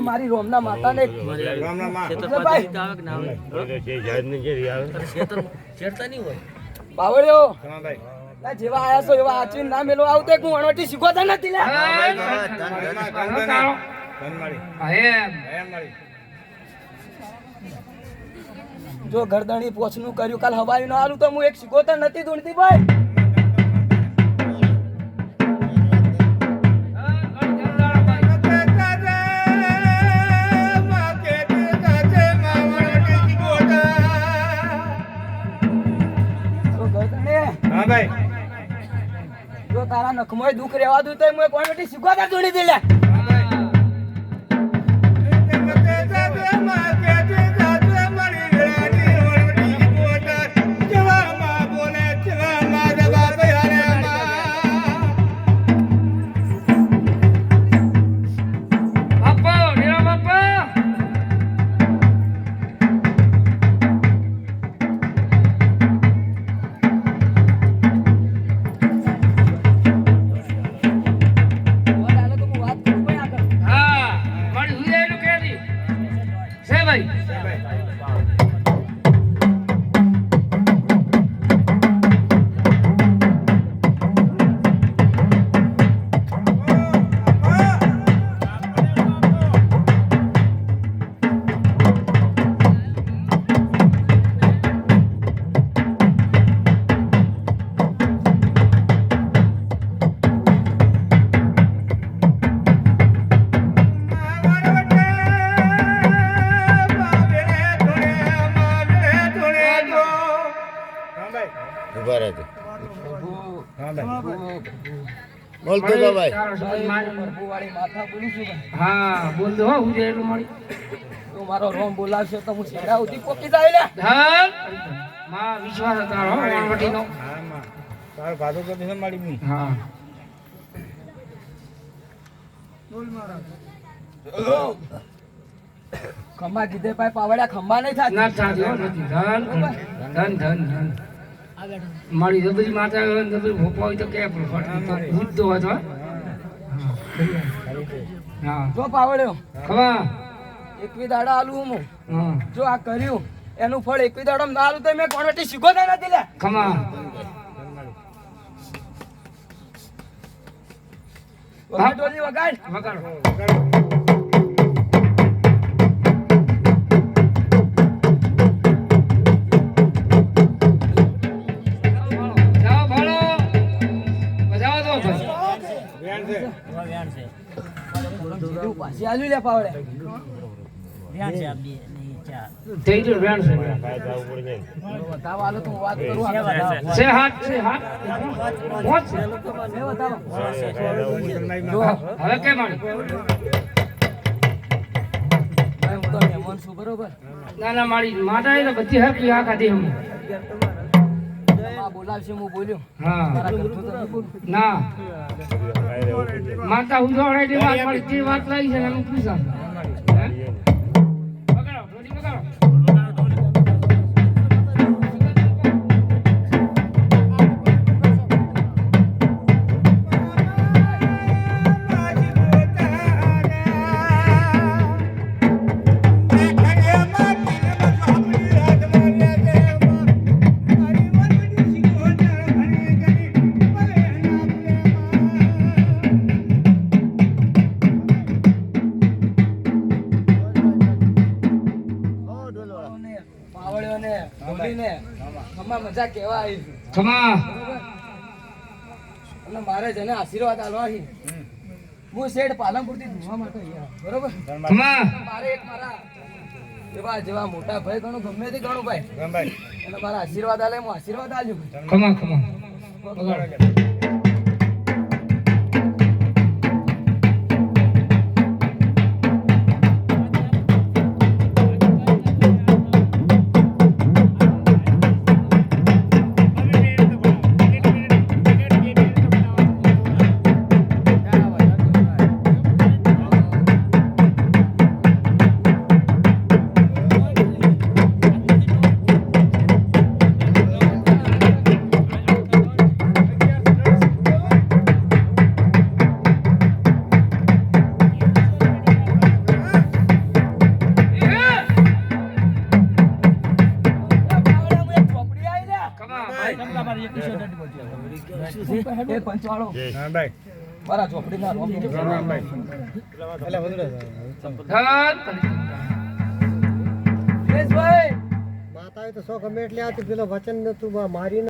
મારી રોમના ના બાવળ્યો જેવા આયા છો એવા આચવીને ના મેલો આવતે હું અણવટી શીખવતા નથી જો ગરદણી પોછનું કર્યું કાલ હવાયું ના આલું તો હું એક શીખવતા નથી ધૂણતી ભાઈ. તારા નખમોય દુઃખ રહેવા દઉં તો કોણ અણવટી શીખવતા જોડી દે ভাই દી છે. ભાઈ ઊભા રહેજો બોલ તો મારે. બોલું ભાઈ. હા બોલ દો હું જે એટલું મળી તું મારો રોમ બોલાવશે તો હું છેડા ઉધી પોકી જાય લે. ધનમાં વિશ્વાસ હતો તારો વણવટીનો હા. ખંભા કીધે પાય પાવડ્યા ખંભા નહીં થાય ના થાય નથી. ધન ધન ધન ધન. મારી જબરી માતા જબરી ભોપા હોય તો કે ભૂત તો હોય તો હા. જો પાવડ્યો ખવા એકવી દાડા આલુ હું. જો આ કર્યું એનું ફળ એકવી દાડા ના આલું તો મેં કોણવટી શીખો નથી લે. ખમા વગાડ વગાડ. વગાડો. હું બરોબર ના ના મારી માતા એ બધી હરકી આખા દેહમાં. બોલાવશે હું બોલ્યો. ના. માતા હું જોડાઈ વાત જે વાત લાગી છે એનું પૂછા પકડો વગાડો, ને ઢોલીને મજા કેવા આવી ખમા અને મારે જેને આશીર્વાદ આલવા છે હું શેઠ પાલનપુરથી ધોવા માટે બરોબર? ખમા મારે એક મારા એવા જેવા મોટા ભાઈ ઘણું ગમે તે ઘણું ભાઈ. અને મારા આશીર્વાદ આલે હું આશીર્વાદ આલ્યું. ખમા ખમા એ પંચવાળો હા ભાઈ મારા ચોપડીના રોમ ધન દિનેશભાઈ માતાએ તો સો ગમે એટલે આ પેલો વચન તું મારી